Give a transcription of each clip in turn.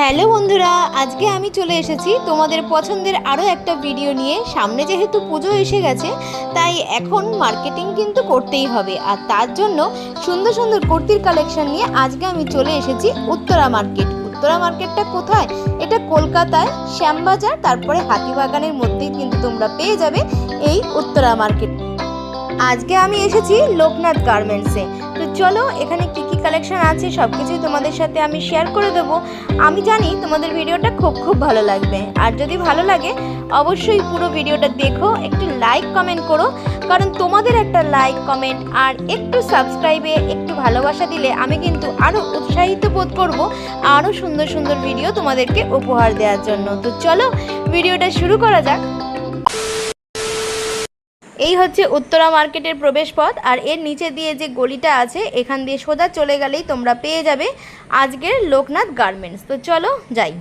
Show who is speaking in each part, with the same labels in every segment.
Speaker 1: Hello বন্ধুরা, আজকে আমি চলে এসেছি তোমাদের পছন্দের আরও একটা ভিডিও নিয়ে। সামনে যেহেতু পুজো এসে গেছে, তাই এখন মার্কেটিং কিন্তু করতেই হবে। আর তার জন্য সুন্দর সুন্দর কুর্তির কালেকশন নিয়ে আজকে আমি চলে এসেছি উত্তরা মার্কেট উত্তরা মার্কেটটা কোথায়? এটা কলকাতায় শ্যামবাজার, তারপরে হাতিবাগানের মধ্যেই কিন্তু তোমরা পেয়ে যাবে এই উত্তরা মার্কেট আজকে আমি এসেছি লোকনাথ গার্মেন্টসে চলো, এখানে কি কি কালেকশন আছে সব কিছুই তোমাদের সাথে আমি শেয়ার করে দেবো। আমি জানি তোমাদের ভিডিওটা খুব খুব ভালো লাগবে। আর যদি ভালো লাগে, অবশ্যই পুরো ভিডিওটা দেখো, একটু লাইক কমেন্ট করো। কারণ তোমাদের একটা লাইক কমেন্ট আর একটু সাবস্ক্রাইবে একটু ভালোবাসা দিলে আমি কিন্তু আরও উৎসাহিত বোধ করব আরও সুন্দর সুন্দর ভিডিও তোমাদেরকে উপহার দেওয়ার জন্য। তো চলো, ভিডিওটা শুরু করা যাক। এই হচ্ছে উত্তরা মার্কেটের প্রবেশপথ, আর এর নিচে দিয়ে যে গলিটা আছে, এখান দিয়ে সোজা চলে গেলেই তোমরা পেয়ে যাবে আজকের লোকনাথ গার্মেন্টস। তো চলো যাই।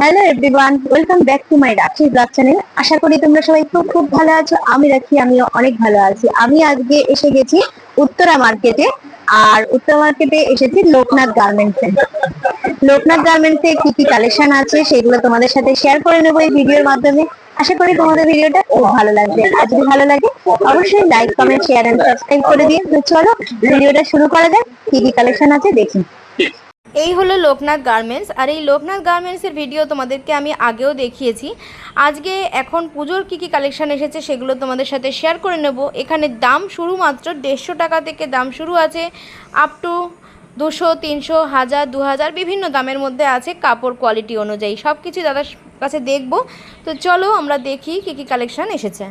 Speaker 2: Hello everyone welcome back to my Rakhi blog channel আশা করি তোমরা সবাই খুব খুব ভালো আছো, আমি রাখি, আমিও অনেক ভালো আছি। আমি আজকে এসে গেছি উত্তরা মার্কেটে, আর উত্তরা মার্কেটে এসেছি লোকনাথ গার্মেন্টসে। লোকনাথ গার্মেন্টস গার্মেন্টসে কি কি কালেকশন আছে, সেগুলো তোমাদের সাথে শেয়ার করে নেব এই ভিডিওর মাধ্যমে। আশা করি তোমাদের ভিডিওটা খুব ভালো লাগবে। আর যদি ভালো লাগে, অবশ্যই like comment share and subscribe করে দিও। তো চলো, ভিডিওটা শুরু করা যাক। কি কি কালেকশন আছে দেখি।
Speaker 1: এই হলো লোকনাথ গার্মেন্টস আর এই লোকনাথ গার্মেন্টসের ভিডিও তোমাদেরকে আমি আগেও দেখিয়েছি। আজকে এখন পুজোর কী কী কালেকশন এসেছে সেগুলো তোমাদের সাথে শেয়ার করে নেব। এখানে দাম শুরু মাত্র দেড়শো টাকা থেকে দাম শুরু আছে আপ টু দুশো তিনশো হাজার দু হাজার বিভিন্ন দামের মধ্যে আছে কাপড় কোয়ালিটি অনুযায়ী। সব কিছু দাদার কাছে দেখব। তো চলো আমরা দেখি কি কি কালেকশন এসেছে।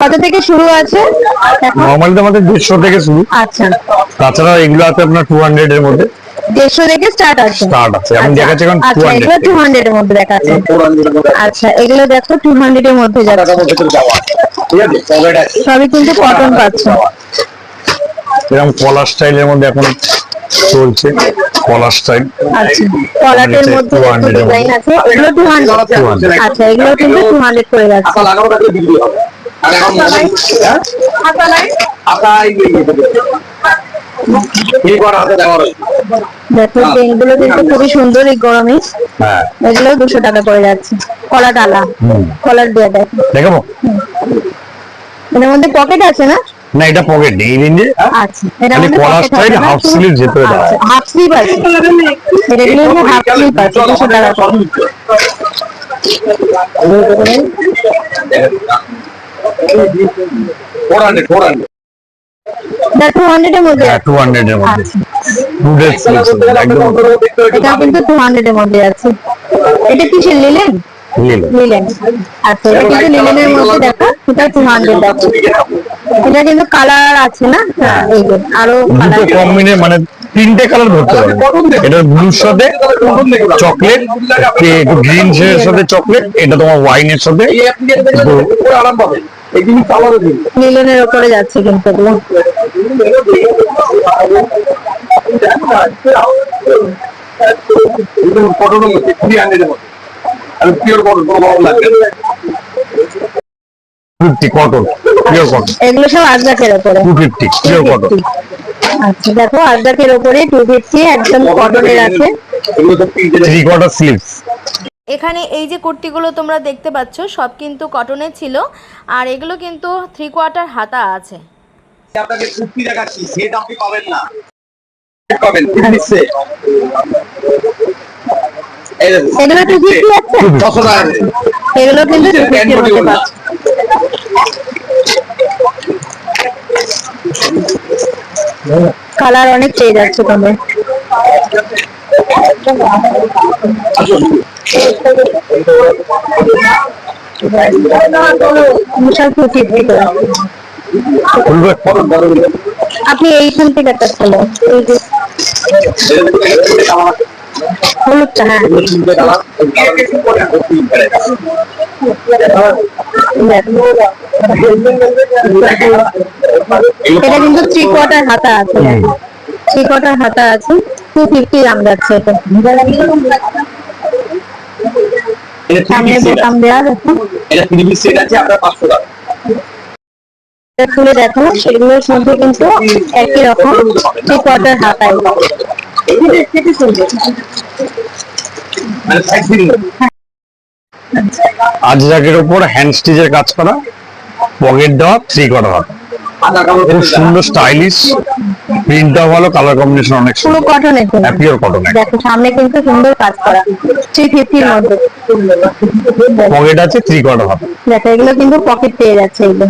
Speaker 2: কত থেকে শুরু আছে?
Speaker 3: নর্মালি তো আমাদের দেড়শো থেকে শুরু।
Speaker 2: আচ্ছা।
Speaker 3: তাছাড়া এগুলো আছে আপনার টু হান্ড্রেড এর মধ্যে।
Speaker 2: দেড়শো থেকে স্টার্ট আছে।
Speaker 3: স্টার্ট আছে। আমি দেখাচ্ছি এখন টু
Speaker 2: আচ্ছা এগুলো টু
Speaker 3: হান্ড্রেড
Speaker 2: হান্ড্রেড এর মধ্যে দেখাচ্ছে। আচ্ছা এগুলো দেখো টু হান্ড্রেড এর মধ্যে যাচ্ছে। সবই কিন্তু কটন পাচ্ছ।
Speaker 3: এরকম কলার স্টাইলের মধ্যে এখন চলছে কলার স্টাইল
Speaker 2: আচ্ছা কলাটের মধ্যে ডিজাইন আছে? এগুলো
Speaker 3: 200
Speaker 2: আচ্ছা এগুলো কিন্তু দেখো পেনগুলো কিন্তু খুবই সুন্দর এই গরমে।
Speaker 3: হ্যাঁ।
Speaker 2: এগুলো দুশো টাকা করে যাচ্ছে। কলা ডালা। কলার দেওয়া দেখো।
Speaker 3: দেখাবো?
Speaker 2: এর মধ্যে পকেট আছে না?
Speaker 3: না এটা পকেট নেই রেঞ্জে
Speaker 2: আচ্ছা এটা
Speaker 3: খালি কলার স্টাইল হাফ স্লিভ যেতে
Speaker 2: হাফ স্লিভ আছে। এটা কিন্তু হাফ স্লিভ আছে দুশো টাকা এটা
Speaker 3: হ্যাঁ মধ্যে।
Speaker 2: আচ্ছা। আছে। এটা কিসের লিলেন
Speaker 3: নিল
Speaker 2: লিলেন আচ্ছা এটা কিন্তু লিলেনের মধ্যে দেখো এটা টু হান্ড্রেড আছে এটা কিন্তু কালার আছে না? হ্যাঁ। এই যে আরও
Speaker 3: দুটো
Speaker 2: কালার
Speaker 3: কম্বিনে মানে তিনটে কালার ধরতে পারবে এটা ব্লুর সাথে চকলেট একটু গ্রিন এর সাথে চকলেট এটা তোমার ওয়াইনের সাথে
Speaker 2: লিলেনের উপরে যাচ্ছে কিন্তু এগুলো।
Speaker 3: কটন পিওর কটন
Speaker 2: এগুলো সব আজরাকের উপরে
Speaker 3: টু ফিফটি পিওর কটন
Speaker 2: আচ্ছা দেখো আজরাকের উপরে টু ফিফটি একদম কটনের আছে।
Speaker 3: থ্রি কোয়ার্টার স্লিভস
Speaker 1: এখানে এই যে কুর্তিগুলো তোমরা দেখতে পাচ্ছ সব কিন্তু কটনের ছিল আর এগুলো কিন্তু থ্রি কোয়ার্টার হাতা আছে।
Speaker 4: আপনাকে কুর্তি দেখাচ্ছি সেট আপনি পাবেন না। পাবেন করে।
Speaker 2: এগুলো কিন্তু টু ফিফটির মধ্যে পাচ্ছ কালার অনেক চেয়ে যাচ্ছে তোমার আপনি এইখান থেকে একটা খোলো হলুদটা হ্যাঁ। এটা কিন্তু থ্রি কোয়ার্টার হাতা আছে। থ্রি কোয়ার্টার হাতা আছে। টু ফিফটি দাম যাচ্ছে এটা। সামনে বোতাম দেওয়া দেখো
Speaker 4: এটা থ্রি পিস সেট আছে আপনার পাঁচশো টাকা
Speaker 2: খুলে দেখো সেগুলোর মধ্যে কিন্তু একই রকম থ্রি কোয়ার্টার হাতায়
Speaker 3: আজরাকের উপর হ্যান্ড স্টিচের কাজ করা পকেট দেওয়া থ্রি করা
Speaker 4: কালো
Speaker 3: খুব সুন্দর স্টাইলিশ প্রিন্টটাও ভালো কালার কম্বিনেশন অনেক সুন্দর।
Speaker 2: কটনের
Speaker 3: পিওর কটন
Speaker 2: দেখো সামনে কিন্তু সুন্দর কাজ করা। মধ্যে।
Speaker 3: পকেট আছে থ্রি হাত
Speaker 2: দেখো এগুলো কিন্তু পকেট পেয়ে যাচ্ছে এগুলো।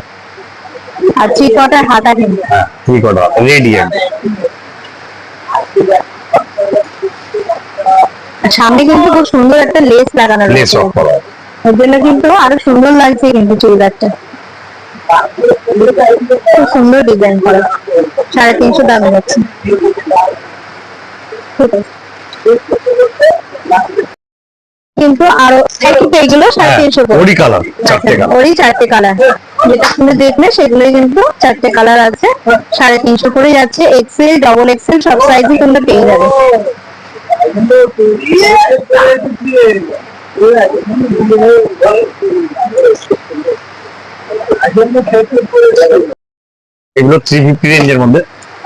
Speaker 2: আর থ্রি কটার হাতা কিন্তু।
Speaker 3: হ্যাঁ থ্রি
Speaker 2: সামনে কিন্তু খুব সুন্দর একটা লেস লাগানো
Speaker 3: লেস অফ করা।
Speaker 2: ওর জন্য কিন্তু আরও সুন্দর লাগছে কিন্তু চুড়িদারটা। খুব সুন্দর ডিজাইন করা। সাড়ে তিনশো দাম যাচ্ছে। কিন্তু আরও একটু এগুলো সাড়ে
Speaker 3: হ্যাঁ
Speaker 2: তিনশো করে।
Speaker 3: ওরি কালার চারটে কালার
Speaker 2: ওরই চারটে কালার যেটা তুমি দেখলে সেগুলোই কিন্তু চারটে কালার আছে। সাড়ে তিনশো করে যাচ্ছে। এক্সেল ডবল এক্সেল সব সাইজই কিন্তু পেয়ে যাবে।
Speaker 3: এগুলো থ্রি ফিফটি রেঞ্জের মধ্যে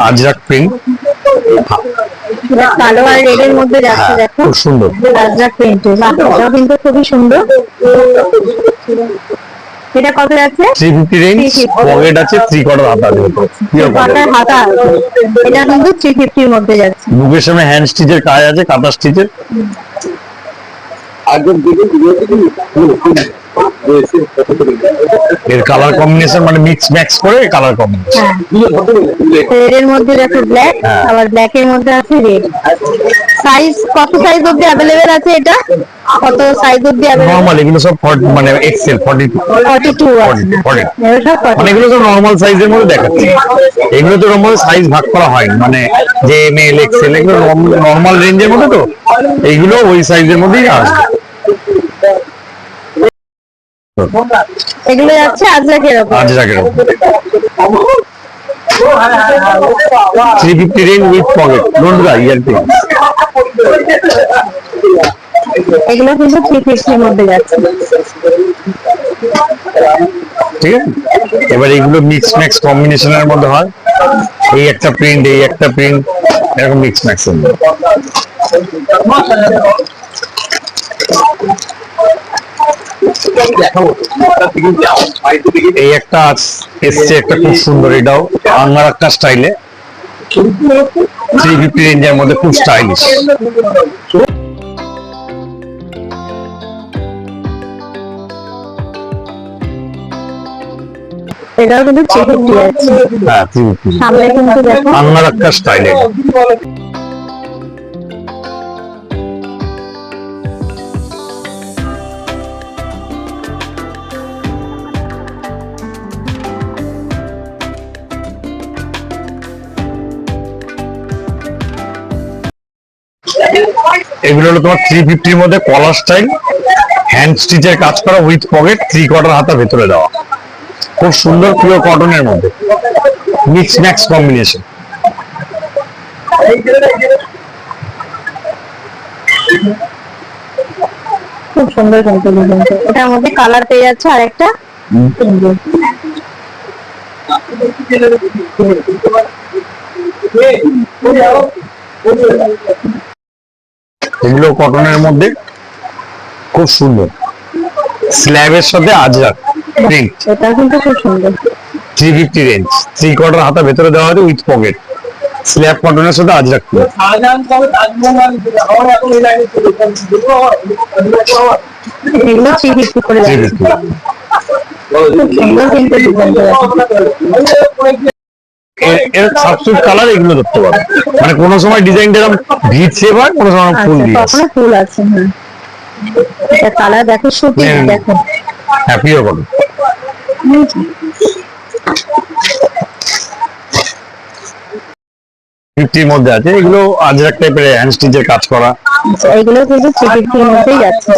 Speaker 3: আজরাক প্রিন্ট
Speaker 2: এটা কালো আর রেড এর মধ্যে যাচ্ছে
Speaker 3: হ্যাঁ
Speaker 2: দেখো।
Speaker 3: খুব সুন্দর।
Speaker 2: রাজা প্রিন্ট এটাও কিন্তু খুবই সুন্দর। এটা কত
Speaker 3: থ্রি ফিফটি রেঞ্জ পকেট আছে হাত আছে।
Speaker 2: হাতা এটা কিন্তু মধ্যে যাচ্ছে।
Speaker 3: বুকের সামনে হ্যান্ড স্টিচের কাজ আছে কাঁথা স্টিচের
Speaker 4: দিকে
Speaker 3: এর কালার কম্বিনেশন মানে মিক্স ম্যাক্স করে কালার কম্বিনেশন
Speaker 2: হ্যাঁ। রেড এর মধ্যে দেখো ব্ল্যাক। আবার ব্ল্যাক এর মধ্যে আছে রেড সাইজ কত সাইজ অব্দি অ্যাভেলেবেল আছে এটা? কত সাইজ অব্দি অ্যাভেলেবেল
Speaker 3: নর্মাল এগুলো সব মানে XL forty two
Speaker 2: forty two আছে
Speaker 3: 40
Speaker 2: এগুলো সব 40
Speaker 3: মানে এগুলো সব নর্মাল সাইজের মধ্যে দেখাচ্ছে। এগুলো তো নর্মাল সাইজ ভাগ করা হয় মানে যে এম এল এক্সেল এগুলো নর্মাল রেঞ্জের মধ্যে তো। এইগুলো ওই সাইজের মধ্যেই আসবে।
Speaker 2: এগুলো যাচ্ছে আজরাকের ওপর।
Speaker 3: উইথ পকেট
Speaker 2: এগুলো কিন্তু থ্রি ফিফটির মধ্যে যাচ্ছে।
Speaker 3: ঠিক আছে? এবার এগুলো মিক্স ম্যাক্স কম্বিনেশনের মধ্যে হয়। এই একটা প্রিন্ট এই একটা প্রিন্ট এরকম মিক্স ম্যাক্স
Speaker 4: দেখাবো দিকে যাও বাড়িতে দিকে
Speaker 3: এই একটা এসছে একটা খুব সুন্দর এটাও আঙ্গার একটা স্টাইলে। থ্রি ফিফটি রেঞ্জের মধ্যে খুব স্টাইলিশ
Speaker 2: এটাও কিন্তু থ্রি ফিফটি যাচ্ছে
Speaker 3: হ্যাঁ থ্রি ফিফটি
Speaker 2: সামনে কিন্তু দেখো।
Speaker 3: আঙ্গার একটা স্টাইলে। এগুলো হলো তোমার থ্রি ফিফটির মধ্যে কলার স্টাইল হ্যান্ড স্টিচের কাজ করা উইথ পকেট থ্রি কোয়ার্টার হাতা ভেতরে দেওয়া। খুব সুন্দর পিওর কটনের মধ্যে। মিক্স ম্যাক্স কম্বিনেশন
Speaker 2: খুব সুন্দর এটার মধ্যে কালার পেয়ে যাচ্ছে আর একটা
Speaker 3: এগুলো কটনের মধ্যে খুব সুন্দর। স্ল্যাবের সাথে আজরাক প্রিন্ট
Speaker 2: এটাও কিন্তু খুব সুন্দর।
Speaker 3: Three fifty range three quarter হাতা ভেতরে দেওয়া আছে উইথ পকেট স্ল্যাব কটনের সাথে আজরাক প্রিন্ট
Speaker 4: শাহজাহান কবে তাজমহল আমার এখন এই লাইনে চলে
Speaker 2: এগুলো
Speaker 3: এর কালার এগুলো ধরতে মানে কোনো সময় এরকম হয় কোনো সময় ফুল দিয়ে
Speaker 2: কখনো ফুল আছে এটা কালার দেখো সুতি দেখো।
Speaker 3: হ্যাঁ পিওর ফিফটির মধ্যে আছে এগুলো আজরাক টাইপের হ্যান্ড স্টিচের কাজ করা।
Speaker 2: আচ্ছা, এগুলো কিন্তু থ্রি ফিফটির মধ্যেই যাচ্ছে।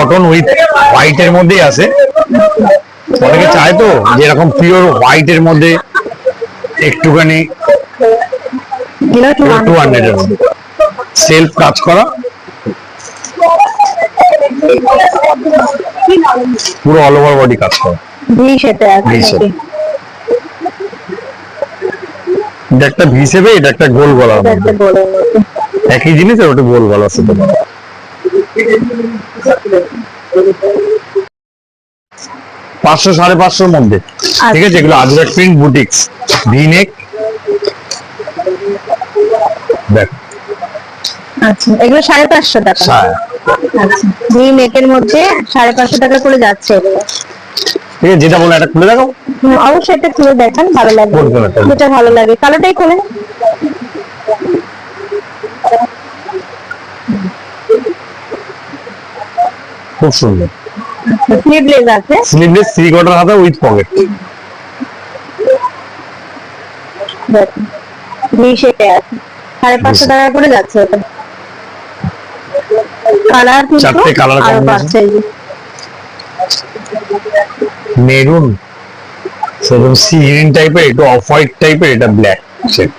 Speaker 3: কটন উইথ হোয়াইটের মধ্যেই আছে। অনেকে চায় তো যে এরকম পিওর হোয়াইটের মধ্যে একটুখানি
Speaker 2: টু
Speaker 3: হান্ড্রেডের মধ্যে। সেলফ কাজ করা। পুরো অল ওভার বডি কাজ করা।
Speaker 2: আছে?
Speaker 3: এটা একটা ভি এটা একটা গোল গলার মধ্যে।
Speaker 2: মধ্যে।
Speaker 3: একই জিনিস আর ওটা গোল গলা সেটা পাঁচশো সাড়ে পাঁচশোর মধ্যে। ঠিক আছে এগুলো Ajrak print boutiques V neck দেখ।
Speaker 2: আচ্ছা এগুলো সাড়ে পাঁচশো টাকা। আচ্ছা মধ্যে সাড়ে পাঁচশো টাকা করে যাচ্ছে এগুলো।
Speaker 3: ঠিক আছে যেটা বলে এটা খুলে দেখো
Speaker 2: হুম, অবশ্যই এটা খুলে দেখান ভালো লাগবে? যেটা ভালো লাগে। কালোটাই খোলেন
Speaker 3: খুব সুন্দর।
Speaker 2: স্লিভলেস আছে?
Speaker 3: স্লিভলেস থ্রি কোয়ার্টার হাতা উইথ পকেট
Speaker 2: দেখুন আছে। সাড়ে পাঁচশো টাকা করে যাচ্ছে এটা কালার
Speaker 3: চারটে
Speaker 2: এই যে।
Speaker 3: মেরুন সেরকম সি গ্রিন টাইপের একটু অফ হোয়াইট টাইপের এটা black set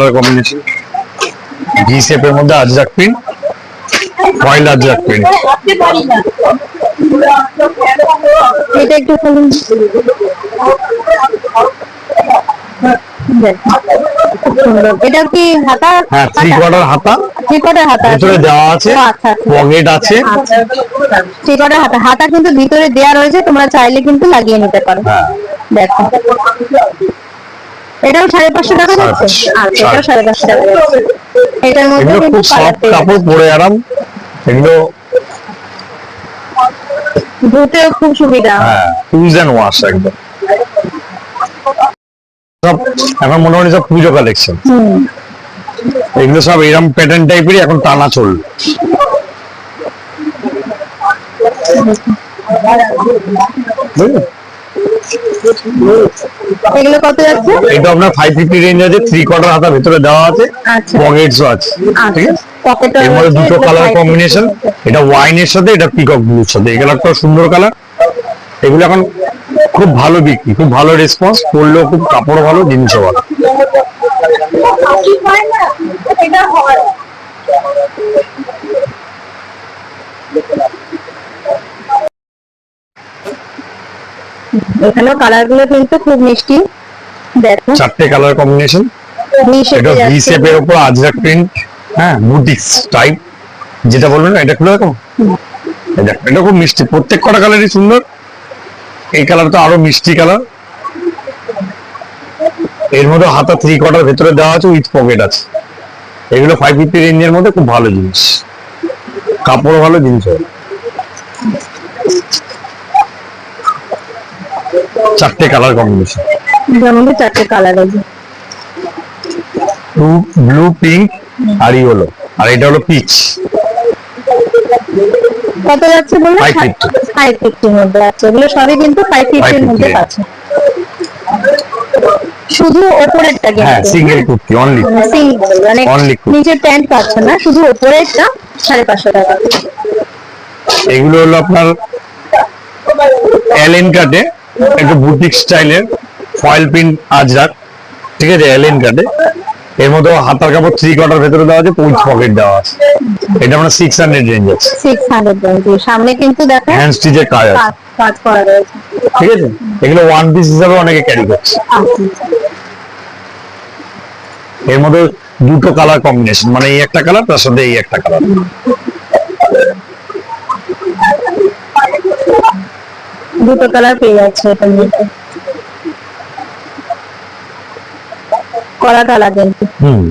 Speaker 3: colour combination V শেপের মধ্যে Ajrak print foil Ajrak print
Speaker 2: এটা একটু খুলুন। এটা কি হাতা?
Speaker 3: হ্যাঁ থ্রি কোয়ার্টার হাতা।
Speaker 2: থ্রি কোয়ার্টার হাতা?
Speaker 3: ভিতরে দেওয়া আছে
Speaker 2: আচ্ছা আচ্ছা।
Speaker 3: পকেট আছে।
Speaker 2: আচ্ছা। থ্রি কোয়ার্টার হাতা। হাতা কিন্তু ভিতরে দেয়া রয়েছে তোমরা চাইলে কিন্তু লাগিয়ে নিতে পারো।
Speaker 3: হ্যাঁ।
Speaker 2: দেখো। এটাও সাড়ে পাঁচশো টাকা যাচ্ছে। আচ্ছা এটাও সাড়ে পাঁচশো টাকা যাচ্ছে। এটার মধ্যে
Speaker 3: খুব সফট কাপড় পরে আরাম। এগুলো
Speaker 2: ধুতেও খুব সুবিধা।
Speaker 3: হ্যাঁ ইউজ অ্যান্ড ওয়াশ একদম। সব এখন মোটামুটি সব পুজো কালেকশন এগুলো সব এরম প্যাটার্ন টাইপেরই এখন টানা চলবে বুঝলে?
Speaker 2: এগুলো কত যাচ্ছে?
Speaker 3: এটা আপনার ফাইভ ফিফটি রেঞ্জ আছে থ্রি কোয়ার্টার হাতা ভেতরে দেওয়া আছে
Speaker 2: আচ্ছা।
Speaker 3: পকেটসও আছে ঠিক
Speaker 2: আচ্ছা।
Speaker 3: আছে?
Speaker 2: পকেট
Speaker 3: এর মধ্যে দুটো কালার কম্বিনেশন এটা ওয়াইনের সাথে এটা পিকক ব্লুর সাথে। সুন্দর কালার এগুলো এখন খুব ভালো বিক্রি খুব ভালো রেসপন্স পড়লেও খুব কাপড় ভালো জিনিসও ভালো।
Speaker 2: এখানেও কালারগুলো কিন্তু খুব মিষ্টি। দেখো।
Speaker 3: চারটে কালার কম্বিনেশন এটা ভি শেপের উপর আজরাক প্রিন্ট হ্যাঁ বুটিক্স টাইপ যেটা বলবেন এটা খুলে দেখো। এটা খুব মিষ্টি। প্রত্যেক কটা কালারই সুন্দর। এই কালার তো আরও মিষ্টি কালারের মধ্যে হাতা থ্রি কোয়ার্টার ভেতরে দেওয়া আছে উইথ পকেট আছে। এগুলো ফাইভ ফিফটি রেঞ্জের মধ্যে খুব ভালো জিনিস। কাপড় ভালো জিনিস হবে চারটে কালার কম্বিনেশন
Speaker 2: এটার মধ্যে চারটে কালার আছে।
Speaker 3: ব্লু পিঙ্ক আর ই হলো আর এটা হলো পিচ
Speaker 2: কত যাচ্ছে বলে
Speaker 3: 550
Speaker 2: ফাইভ ফিফটির মধ্যে আছে। এগুলো সবই কিন্তু ফাইভ ফিফটির
Speaker 3: 550
Speaker 2: মধ্যে পাচ্ছে শুধু ওপরেরটা
Speaker 3: হ্যাঁ
Speaker 2: কিন্তু
Speaker 3: সিঙ্গেল কুর্তি। অনলি
Speaker 2: সিঙ্গেল মানে। নিচের প্যান্ট পাচ্ছে না শুধু ওপরেরটা সাড়ে পাঁচশো টাকা।
Speaker 3: এগুলো হলো আপনার এলেন কাটে একটু বুটিক স্টাইলের ফয়েল প্রিন্ট আজরাক ঠিক আছে এলেন কাটে এর মধ্যে হাতার কাপড় থ্রি কোয়ার্টার ভেতরে দেওয়া আছে পৌঁছ পকেট দেওয়া আছে। এটা আমরা সিক্স হান্ড্রেড রেঞ্জ আছে।
Speaker 2: সিক্স হান্ড্রেড সামনে কিন্তু দেখো
Speaker 3: হ্যান্ড স্টিচের কাজ আছে।
Speaker 2: কাজ কাজ করা রয়েছে।
Speaker 3: ঠিক আছে? এগুলো ওয়ান পিস হিসাবে অনেকে ক্যারি করছে। এর মধ্যে দুটো কালার কম্বিনেশন মানে এই একটা কালার তার সাথে এই একটা কালার
Speaker 2: দুটো কালার পেয়ে যাচ্ছে এটার মধ্যে করাটা কিন্তু
Speaker 3: হুম।